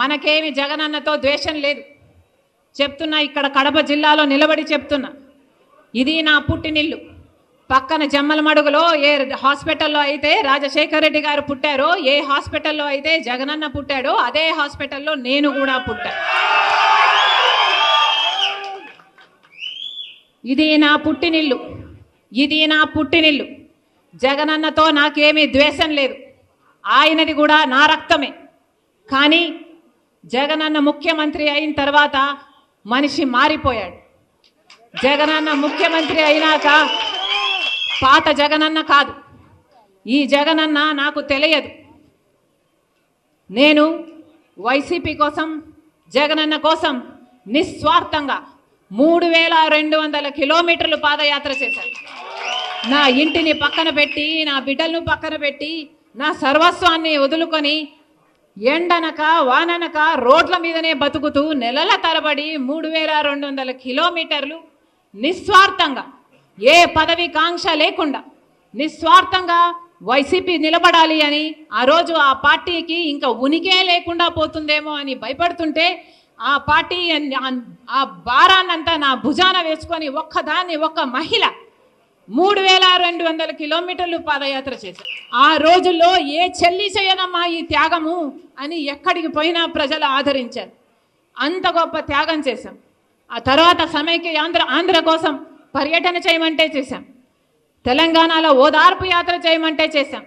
మనకేమి జగనన్నతో ద్వేషం లేదు. చెప్తున్నా ఇక్కడ కడప జిల్లాలో నిలబడి చెప్తున్నా. ఇది నా పుట్టినిల్లు. పక్కన జమ్మలమడుగులో ఏ హాస్పిటల్లో అయితే రాజశేఖర రెడ్డి గారు పుట్టారో ఏ హాస్పిటల్లో అయితే జగనన్న పుట్టాడో అదే హాస్పిటల్లో నేను కూడా పుట్టా. ఇది నా పుట్టినిల్లు. ఇది నా పుట్టినిల్లు. జగనన్నతో నాకేమీ ద్వేషం లేదు. ఆయనది కూడా నా రక్తమే. కానీ జగనన్న ముఖ్యమంత్రి అయిన తర్వాత మనిషి మారిపోయాడు. జగనన్న ముఖ్యమంత్రి అయినాక పాత జగనన్న కాదు. ఈ జగనన్న నాకు తెలియదు. నేను వైసీపీ కోసం జగనన్న కోసం నిస్వార్థంగా మూడు వేల రెండు వందల కిలోమీటర్లు పాదయాత్ర చేశాను. నా ఇంటిని పక్కన పెట్టి నా బిడ్డలను పక్కన పెట్టి నా సర్వస్వాన్ని వదులుకొని ఎండనక వాననక రోడ్ల మీదనే బతుకుతూ నెలల తరబడి మూడు వేల రెండు వందల కిలోమీటర్లు నిస్వార్థంగా ఏ పదవి కాంక్ష లేకుండా నిస్వార్థంగా వైసీపీ నిలబడాలి అని ఆ రోజు ఆ పార్టీకి ఇంకా ఉనికే లేకుండా పోతుందేమో అని భయపడుతుంటే ఆ పార్టీ ఆ భారాన్నంతా నా భుజాన వేసుకొని ఒక్కదాన్ని ఒక్క మహిళ మూడు వేల రెండు వందల కిలోమీటర్లు పాదయాత్ర చేశారు. ఆ రోజుల్లో ఏ చెల్లి చేయనమ్మా ఈ త్యాగము అని ఎక్కడికి పోయినా ప్రజలు ఆదరించారు. అంత గొప్ప త్యాగం చేశాం. ఆ తర్వాత సమైక్య ఆంధ్ర ఆంధ్ర కోసం పర్యటన చేయమంటే చేశాం. తెలంగాణలో ఓదార్పు యాత్ర చేయమంటే చేశాం.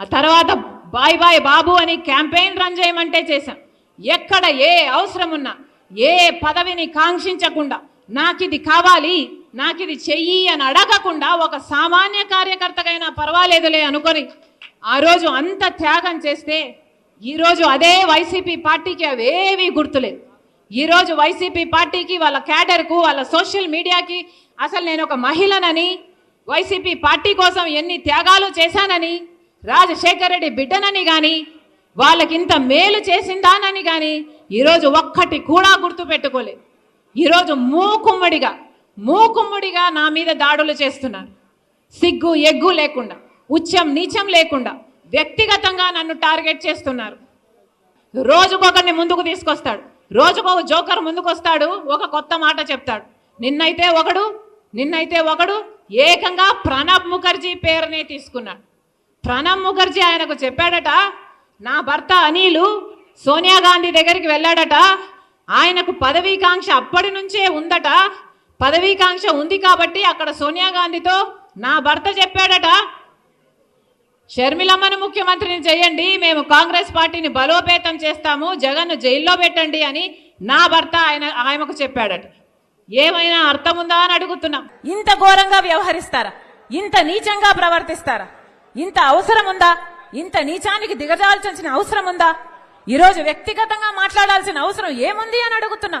ఆ తర్వాత బాయ్ బాయ్ బాబు అని క్యాంపెయిన్ రన్ చేయమంటే చేశాం. ఎక్కడ ఏ అవసరం ఉన్నా ఏ పదవిని కాంక్షించకుండా నాకు ఇది కావాలి నాకు ఇది చెయ్యి అని అడగకుండా ఒక సామాన్య కార్యకర్తకైనా పర్వాలేదులే అనుకొని ఆ రోజు అంత త్యాగం చేస్తే ఈరోజు అదే వైసీపీ పార్టీకి అవేవి గుర్తులేదు ఈరోజు వైసీపీ పార్టీకి వాళ్ళ క్యాడర్కు వాళ్ళ సోషల్ మీడియాకి అసలు నేను ఒక మహిళనని వైసీపీ పార్టీ కోసం ఎన్ని త్యాగాలు చేశానని రాజశేఖర రెడ్డి బిడ్డనని కానీ వాళ్ళకి ఇంత మేలు చేసిందానని కానీ ఈరోజు ఒక్కటి కూడా గుర్తు పెట్టుకోలేదు ఈరోజు మూకుమ్మడిగా మూకుమ్మడిగా నా మీద దాడులు చేస్తున్నారు. సిగ్గు ఎగ్గు లేకుండా ఉచ్చం నీచం లేకుండా వ్యక్తిగతంగా నన్ను టార్గెట్ చేస్తున్నారు. రోజుకొకరిని ముందుకు తీసుకొస్తాడు. రోజుకొక జోకర్ ముందుకొస్తాడు ఒక కొత్త మాట చెప్తాడు. నిన్నైతే ఒకడు నిన్నైతే ఒకడు ఏకంగా ప్రణబ్ ముఖర్జీ పేరునే తీసుకున్నాడు. ప్రణబ్ ముఖర్జీ ఆయనకు చెప్పాడట నా భర్త అనిలు సోనియా గాంధీ దగ్గరికి వెళ్ళాడట ఆయనకు పదవీకాంక్ష అప్పటి నుంచే ఉందట పదవీకాంక్ష ఉంది కాబట్టి అక్కడ సోనియా గాంధీతో నా భర్త చెప్పాడట షర్మిలమ్మను ముఖ్యమంత్రిని చేయండి మేము కాంగ్రెస్ పార్టీని బలోపేతం చేస్తాము జగన్ను జైల్లో పెట్టండి అని నా భర్త ఆయన ఆయనకు చెప్పాడట. ఏమైనా అర్థం ఉందా అని అడుగుతున్నాం. ఇంత ఘోరంగా వ్యవహరిస్తారా? ఇంత నీచంగా ప్రవర్తిస్తారా? ఇంత అవసరం ఉందా ఇంత నీచానికి దిగజాల్చాల్సిన అవసరం ఉందా ఈరోజు వ్యక్తిగతంగా మాట్లాడాల్సిన అవసరం ఏముంది అని అడుగుతున్నా.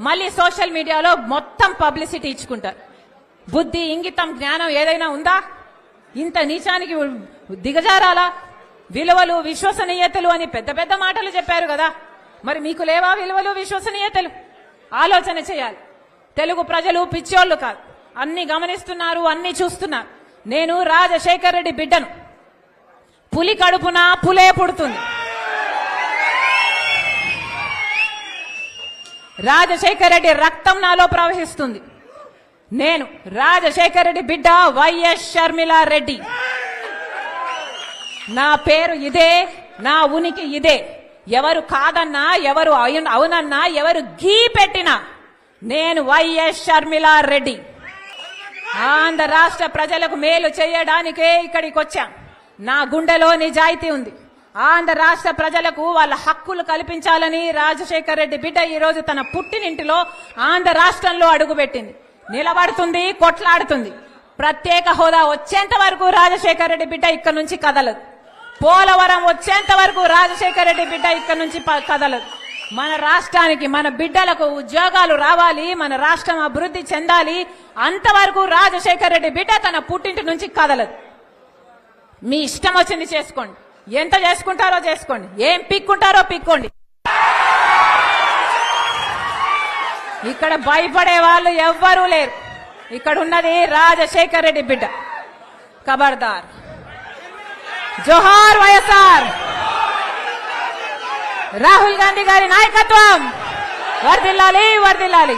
మళ్ళీ సోషల్ మీడియాలో మొత్తం పబ్లిసిటీ ఇచ్చుకుంటారు. బుద్ధి ఇంగితం జ్ఞానం ఏదైనా ఉందా? ఇంత నీచానికి దిగజారాలా? విలువలు విశ్వసనీయతలు అని పెద్ద పెద్ద మాటలు చెప్పారు కదా. మరి మీకు లేవా విలువలు విశ్వసనీయతలు? ఆలోచన చేయాలి. తెలుగు ప్రజలు పిచ్చోళ్ళు కాదు. అన్ని గమనిస్తున్నారు అన్ని చూస్తున్నారు. నేను రాజశేఖర్ రెడ్డి బిడ్డను. పులి కడుపున పులే పుడుతుంది. రాజశేఖర్ రెడ్డి రక్తం నాలో ప్రవహిస్తుంది. నేను రాజశేఖర్ రెడ్డి బిడ్డ వైఎస్ షర్మిల రెడ్డి. నా పేరు ఇదే నా ఉనికి ఇదే. ఎవరు కాదన్నా ఎవరు అవునన్నా ఎవరు గీ పెట్టినా నేను వైఎస్ షర్మిల రెడ్డి. ఆంధ్ర రాష్ట్ర ప్రజలకు మేలు చేయడానికే ఇక్కడికి వచ్చాం నా గుండెలో నిజాయితీ ఉంది. ఆంధ్ర రాష్ట్ర ప్రజలకు వాళ్ళ హక్కులు కల్పించాలని రాజశేఖర్ రెడ్డి బిడ్డ ఈరోజు తన పుట్టినింటిలో ఆంధ్ర రాష్ట్రంలో అడుగుపెట్టింది. నిలబడుతుంది కొట్లాడుతుంది. ప్రత్యేక హోదా వచ్చేంత వరకు రాజశేఖర్ రెడ్డి బిడ్డ ఇక్కడ నుంచి కదలదు. పోలవరం వచ్చేంత వరకు రాజశేఖర్ రెడ్డి బిడ్డ ఇక్కడ నుంచి కదలదు. మన రాష్ట్రానికి మన బిడ్డలకు ఉద్యోగాలు రావాలి మన రాష్ట్రం అభివృద్ధి చెందాలి అంతవరకు రాజశేఖర్ రెడ్డి బిడ్డ తన పుట్టింటి నుంచి కదలదు. మీ ఇష్టం వచ్చింది చేసుకోండి. ఎంత చేసుకుంటారో చేసుకోండి. ఏం పిక్కుంటారో పిక్కోండి. ఇక్కడ భయపడే వాళ్ళు ఎవ్వరూ లేరు. ఇక్కడ ఉన్నది రాజశేఖర్ రెడ్డి బిడ్డ ఖబర్దార్ జోహార్ వైఎస్ఆర్. రాహుల్ గాంధీ గారి నాయకత్వం. వర్దిల్లాలి వర్దిల్లాలి